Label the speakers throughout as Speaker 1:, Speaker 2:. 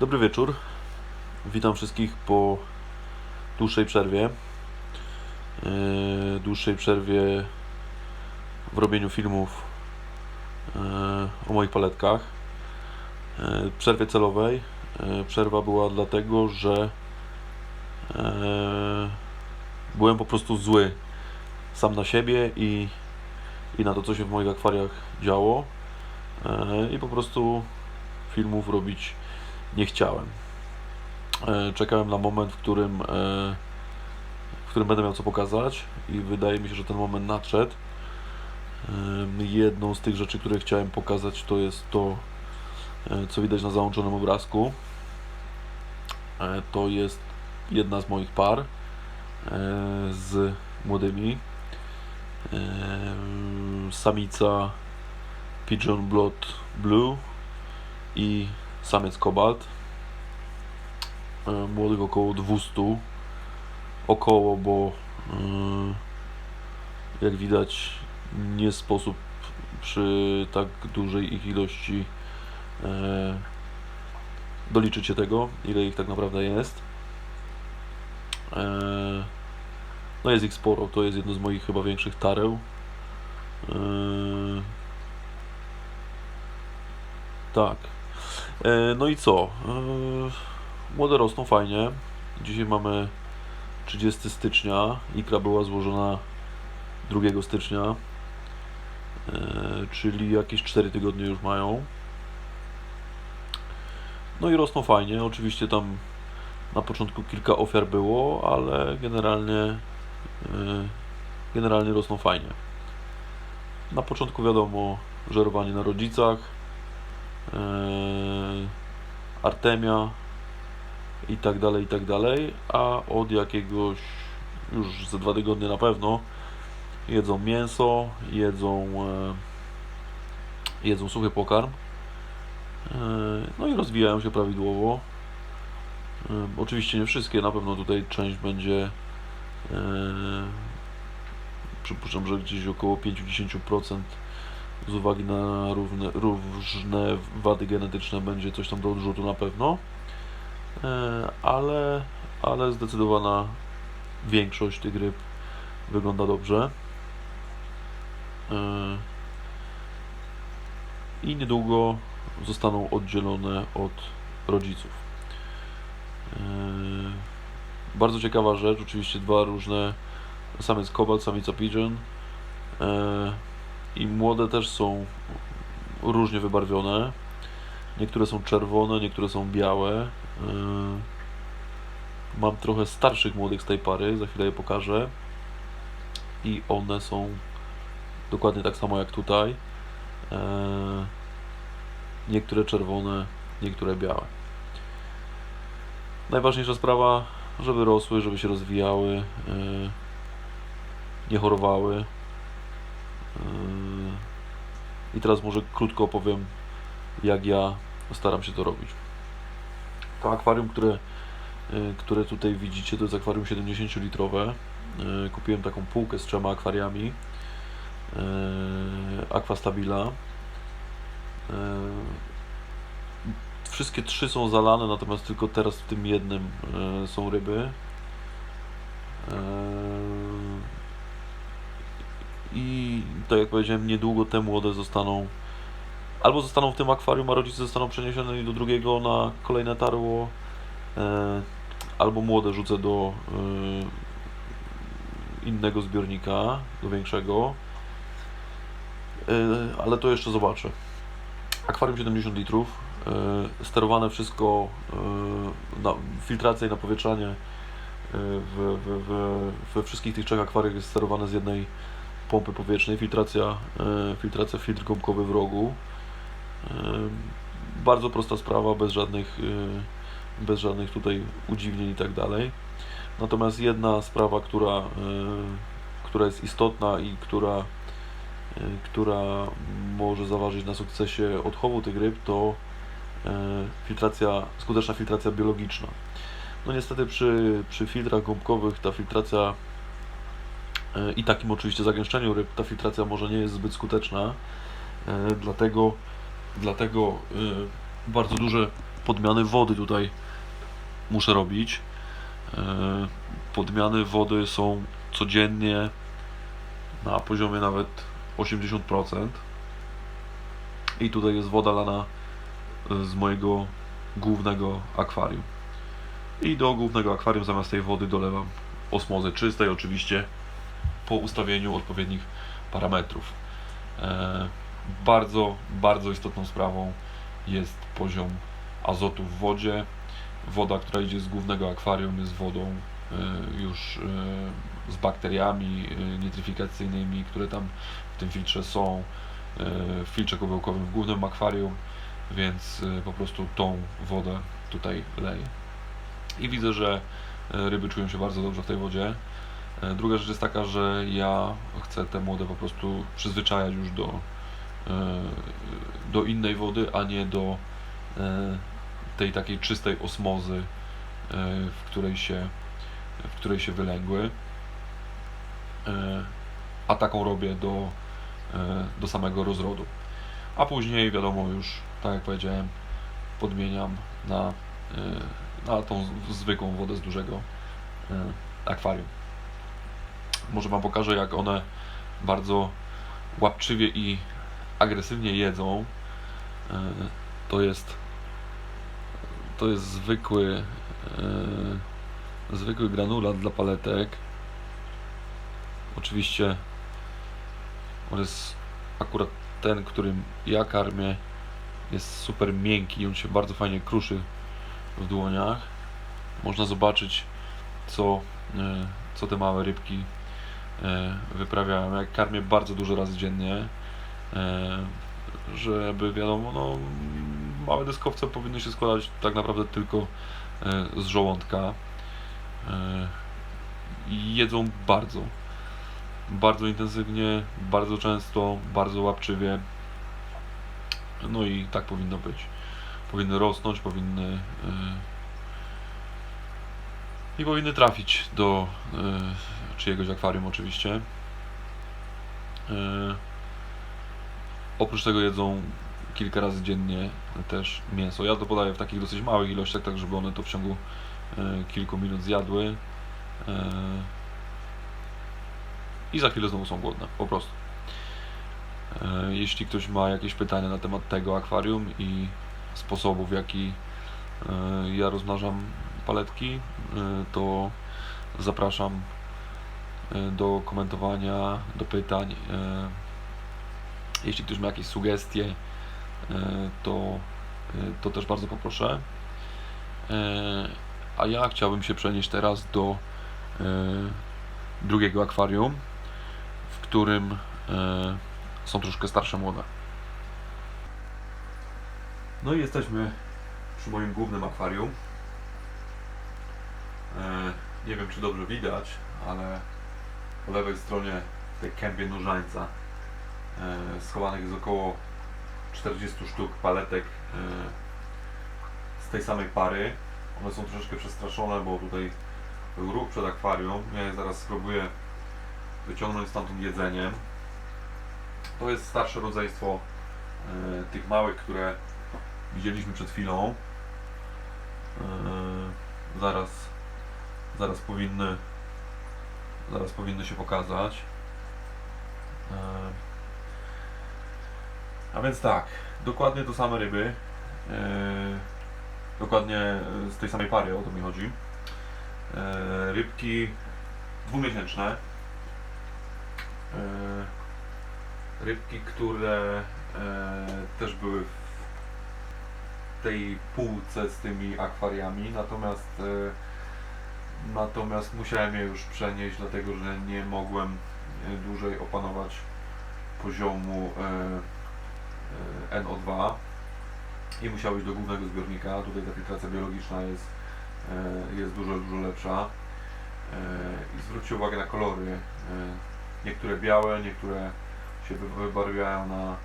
Speaker 1: Dobry wieczór. Witam wszystkich po dłuższej przerwie. Yy, dłuższej przerwie w robieniu filmów yy, o moich paletkach. Yy, przerwie celowej. Yy, przerwa była dlatego, że yy, byłem po prostu zły sam na siebie i, i na to, co się w moich akwariach działo. Yy, I po prostu filmów robić nie chciałem. E, Czekałem na moment, w którym, e, w którym będę miał co pokazać i wydaje mi się, że ten moment nadszedł. Jedną z tych rzeczy, które chciałem pokazać, to jest to, e, co widać na załączonym obrazku. To jest jedna z moich par z młodymi. Samica Pigeon Blood Blue i samiec kobalt. E, Młodych około 200. Około, bo e, jak widać nie sposób przy tak dużej ich ilości e, doliczyć się tego, ile ich tak naprawdę jest. E, No jest ich sporo, to jest jedno z moich chyba większych tareł. E, Tak. E, No i co? E, Młode rosną fajnie. Dzisiaj mamy 30 stycznia. Ikra była złożona 2 stycznia. E, Czyli jakieś 4 tygodnie już mają. No i rosną fajnie. Oczywiście tam na początku kilka ofiar było, ale generalnie generalnie rosną fajnie. Na początku wiadomo, żerowanie na rodzicach. Artemia i tak dalej, i tak dalej, a od jakiegoś już za dwa tygodnie na pewno jedzą mięso, jedzą e, jedzą suchy pokarm Eee, no i rozwijają się prawidłowo. Eee, oczywiście nie wszystkie, na pewno tutaj część będzie przypuszczam, że gdzieś około 5-10% z uwagi na równe, różne wady genetyczne będzie coś tam do odrzutu na pewno, E, ale, ale zdecydowana większość tych ryb wygląda dobrze. E, I niedługo zostaną oddzielone od rodziców. E, Bardzo ciekawa rzecz, oczywiście dwa różne, samiec kobalt, samica pigeon. I młode też są różnie wybarwione. Niektóre są czerwone, niektóre są białe. Yy, Mam trochę starszych młodych z tej pary, za chwilę je pokażę. I one są dokładnie tak samo jak tutaj. Yy, Niektóre czerwone, niektóre białe. Najważniejsza sprawa, żeby rosły, żeby się rozwijały, yy, nie chorowały. I teraz może krótko opowiem, jak ja staram się to robić. To akwarium, które, yy, które tutaj widzicie, to jest akwarium 70-litrowe. Yy, Kupiłem taką półkę z trzema akwariami. Yy, Aquastabila. Wszystkie trzy są zalane, natomiast tylko teraz w tym jednym są ryby. I tak jak powiedziałem, niedługo te młode zostaną albo zostaną w tym akwarium, a rodzice zostaną przeniesione do drugiego na kolejne tarło, e, albo młode rzucę do e, innego zbiornika, do większego. E, ale to jeszcze zobaczę. Akwarium 70 litrów, sterowane wszystko, na, filtracja i napowietrzanie w, w, w, we wszystkich tych trzech akwariach jest sterowane z jednej pompy powietrznej, filtracja, e, filtracja filtr gąbkowy w rogu. E, Bardzo prosta sprawa, bez żadnych, e, bez żadnych tutaj udziwnień i tak dalej. Natomiast jedna sprawa, która, która jest istotna i która, która może zaważyć na sukcesie odchowu tych ryb, to filtracja, skuteczna filtracja biologiczna. No niestety przy, przy filtrach gąbkowych ta filtracja i takim oczywiście zagęszczeniu ryb ta filtracja może nie jest zbyt skuteczna, e, dlatego, dlatego e, bardzo duże podmiany wody tutaj muszę robić. E, Podmiany wody są codziennie na poziomie nawet 80%. I tutaj jest woda lana e, z mojego głównego akwarium. I do głównego akwarium zamiast tej wody dolewam osmozy czystej, oczywiście po ustawieniu odpowiednich parametrów. E, Bardzo, bardzo istotną sprawą jest poziom azotu w wodzie. Woda, która idzie z głównego akwarium jest wodą e, już e, z bakteriami nitryfikacyjnymi, które tam w tym filtrze są, w filtrze kubełkowym w głównym akwarium, więc po prostu tą wodę tutaj leję. I widzę, że ryby czują się bardzo dobrze w tej wodzie. E, Druga rzecz jest taka, że ja chcę te młode po prostu przyzwyczajać już do, e, do innej wody, a nie do e, tej takiej czystej osmozy, w której się, w której się wylęgły. A taką robię do, do samego rozrodu. A później, wiadomo, już, tak jak powiedziałem, podmieniam na, na tą zwykłą wodę z dużego akwarium. Może Wam pokażę, jak one bardzo łapczywie i agresywnie jedzą. E, To jest to jest zwykły e, zwykły granulat dla paletek. Oczywiście on jest akurat ten, którym ja karmię jest super miękki on się bardzo fajnie kruszy w dłoniach. Można zobaczyć co, e, co te małe rybki e, wyprawiają. Jak karmię bardzo dużo razy dziennie, e, żeby wiadomo, no, małe dyskowce powinny się składać tak naprawdę tylko e, z żołądka. Jedzą bardzo, bardzo intensywnie, bardzo często, bardzo łapczywie. No i tak powinno być. Powinny rosnąć, powinny i powinny trafić do e, czyjegoś akwarium oczywiście. E, oprócz tego jedzą kilka razy dziennie też mięso. Ja to podaję w takich dosyć małych ilościach, tak żeby one to w ciągu e, kilku minut zjadły. E, I za chwilę znowu są głodne, po prostu. Jeśli ktoś ma jakieś pytania na temat tego akwarium i sposobu, w jaki ja rozmnażam paletki, e, to zapraszam e, do komentowania, do pytań. E, Jeśli ktoś ma jakieś sugestie, to, to też bardzo poproszę. A ja chciałbym się przenieść teraz do drugiego akwarium, w którym są troszkę starsze młode. No i jesteśmy przy moim głównym akwarium. Nie wiem, czy dobrze widać, ale po lewej stronie w tej kępie nóżańca e, schowanych jest około 40 sztuk paletek e, z tej samej pary. One są troszeczkę przestraszone, bo tutaj był ruch przed akwarium. Ja zaraz spróbuję wyciągnąć stamtąd jedzeniem. To jest starsze rodzeństwo e, tych małych, które widzieliśmy przed chwilą. Zaraz, zaraz powinny, zaraz powinny się pokazać. E, a więc tak, dokładnie to same ryby. E, dokładnie z tej samej pary, o to mi chodzi. E, rybki dwumiesięczne. Rybki, które też były w tej półce z tymi akwariami, natomiast natomiast musiałem je już przenieść, dlatego że nie mogłem e, dłużej opanować poziomu e, e, NO2 i musiał iść do głównego zbiornika. Tutaj ta filtracja biologiczna jest, jest dużo, dużo lepsza. I zwróćcie uwagę na kolory. Niektóre białe, niektóre się wy- wybarwiają na,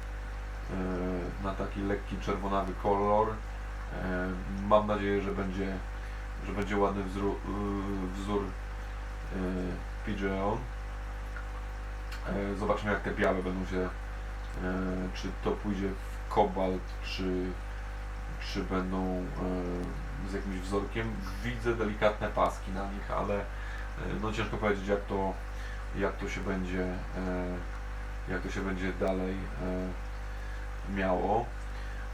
Speaker 1: na taki lekki czerwonawy kolor. Mam nadzieję, że będzie, że będzie ładny wzór, y, wzór e, Pigeon. E, Zobaczymy jak te białe będą się, e, czy to pójdzie w kobalt, czy, czy będą e, z jakimś wzorkiem. Widzę delikatne paski na nich, ale no ciężko powiedzieć jak to, jak to się będzie, jak to się będzie dalej miało.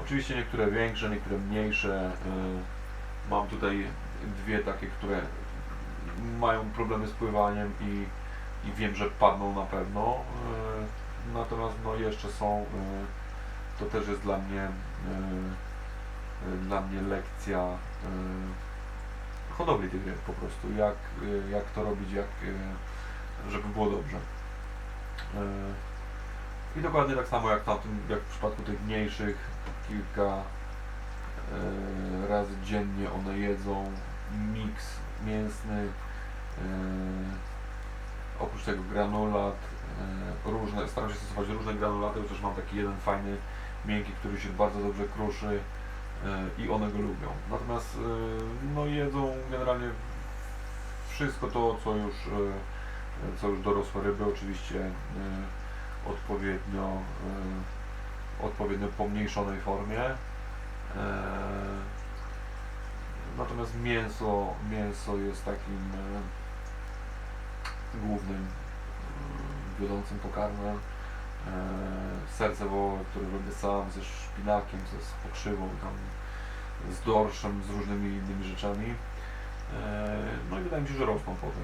Speaker 1: Oczywiście niektóre większe, niektóre mniejsze. Mam tutaj dwie takie, które mają problemy z pływaniem i, i wiem, że padną na pewno. e, Natomiast no jeszcze są, e, to też jest dla mnie, e, dla mnie lekcja hodowli tych ryb po prostu, jak, jak to robić, jak, żeby było dobrze. I dokładnie tak samo jak, tamtym, jak w przypadku tych mniejszych, kilka razy dziennie one jedzą miks mięsny, e, oprócz tego granulat, e, różne, staram się stosować różne granulaty, chociaż mam taki jeden fajny, miękki, który się bardzo dobrze kruszy e, i one go lubią. Natomiast no jedzą generalnie wszystko to, co już, co już dorosłe ryby, oczywiście odpowiednio, odpowiednio pomniejszonej formie. Natomiast mięso, mięso jest takim e, głównym, e, wiodącym pokarmem. E, serce wołowe, które robię sam ze szpinakiem, ze pokrzywą, tam, z dorszem, z różnymi innymi rzeczami. No i wydaje mi się, że rosną po tym.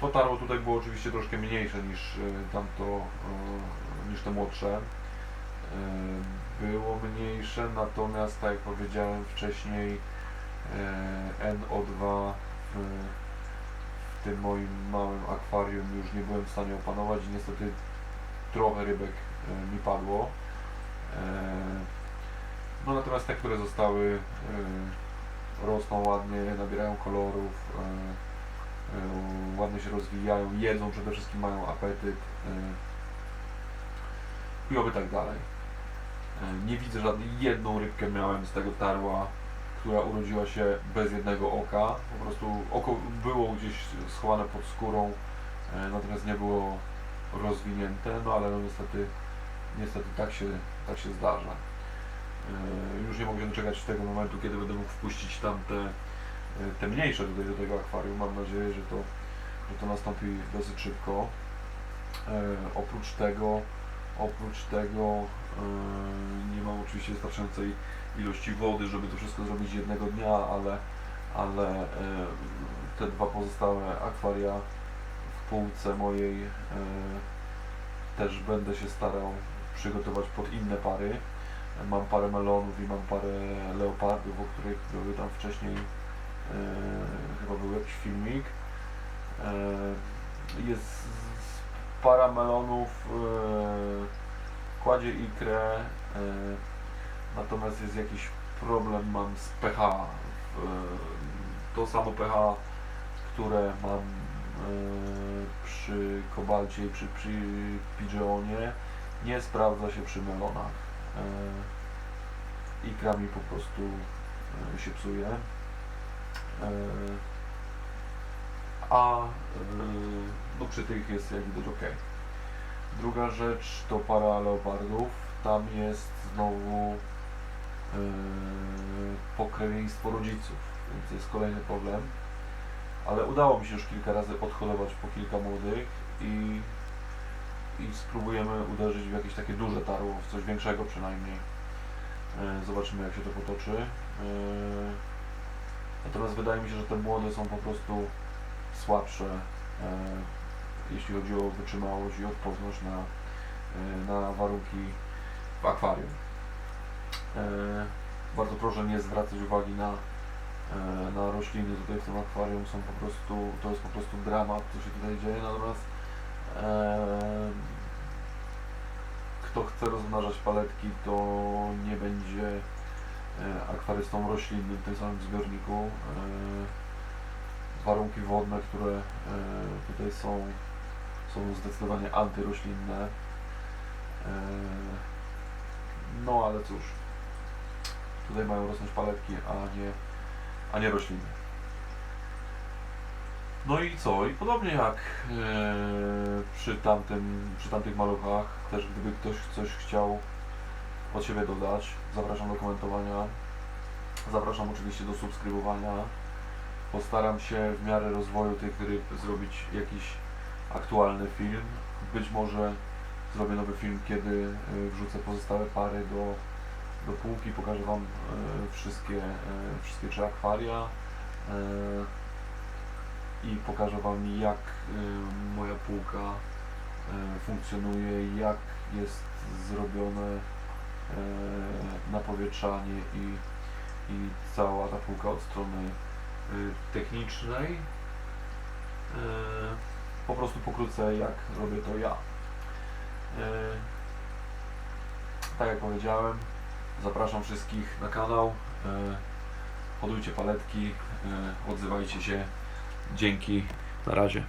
Speaker 1: To tarło tutaj było oczywiście troszkę mniejsze niż tamto, niż te młodsze. Było mniejsze, natomiast tak jak powiedziałem wcześniej, NO2 w, tym moim małym akwarium już nie byłem w stanie opanować i niestety trochę rybek e, mi padło. E, No natomiast te, które zostały, e, rosną ładnie, nabierają kolorów, e, e, ładnie się rozwijają, jedzą, przede wszystkim mają apetyt e, i oby tak dalej. E, Nie widzę żadnej, jedną rybkę miałem z tego tarła, która urodziła się bez jednego oka. Po prostu oko było gdzieś schowane pod skórą, e, natomiast nie było rozwinięte, no ale no niestety, niestety tak się, tak się zdarza. E, Już nie mogę doczekać tego momentu, kiedy będę mógł wpuścić tam te, e, te mniejsze tutaj do tego akwarium. Mam nadzieję, że to, że to nastąpi dosyć szybko. Oprócz tego, oprócz tego nie mam oczywiście wystarczającej ilości wody, żeby to wszystko zrobić jednego dnia, ale, ale e, te dwa pozostałe akwaria w półce mojej e, też będę się starał przygotować pod inne pary. Mam parę melonów i mam parę leopardów, o których były tam wcześniej, e, chyba był jakiś filmik. Jest para melonów, kładzie ikrę, natomiast jest jakiś problem mam z pH. W, to samo pH, które mam e, przy kobalcie i przy, przy pidgeonie, nie sprawdza się przy melonach. E, ikra mi po prostu e, się psuje. E, a e, no przy tych jest jak widać ok. Druga rzecz to para leopardów. Tam jest znowu e, pokrewieństwo rodziców, więc jest kolejny problem. Ale udało mi się już kilka razy odholować po kilka młodych i, i spróbujemy uderzyć w jakieś takie duże tarło, w coś większego przynajmniej. E, Zobaczymy jak się to potoczy. E, Natomiast wydaje mi się, że te młode są po prostu słabsze, jeśli chodzi o wytrzymałość i odporność na, na warunki w akwarium. E, Bardzo proszę nie zwracać uwagi na, e, na rośliny tutaj w tym akwarium, są po prostu, to jest po prostu dramat, co się tutaj dzieje, natomiast e, kto chce rozmnażać paletki, to nie będzie akwarystą roślinnym w tym samym zbiorniku. Warunki wodne, które tutaj są, są zdecydowanie antyroślinne. No ale cóż, tutaj mają rosnąć paletki, a nie, a nie rośliny. No i co? I podobnie jak e, przy, tamtym, przy tamtych maluchach, też gdyby ktoś coś chciał od siebie dodać. Zapraszam do komentowania. Zapraszam oczywiście do subskrybowania. Postaram się w miarę rozwoju tych ryb zrobić jakiś aktualny film. Być może zrobię nowy film, kiedy y, wrzucę pozostałe pary do, do półki. Pokażę Wam y, wszystkie, y, wszystkie trzy akwaria y, i pokażę Wam jak moja półka funkcjonuje, jak jest zrobione y, napowietrzanie i, i cała ta półka od strony technicznej. Po prostu pokrótce jak robię to ja. Tak jak powiedziałem, zapraszam wszystkich na kanał. Y, Hodujcie paletki, y, odzywajcie się. Dzięki, na razie.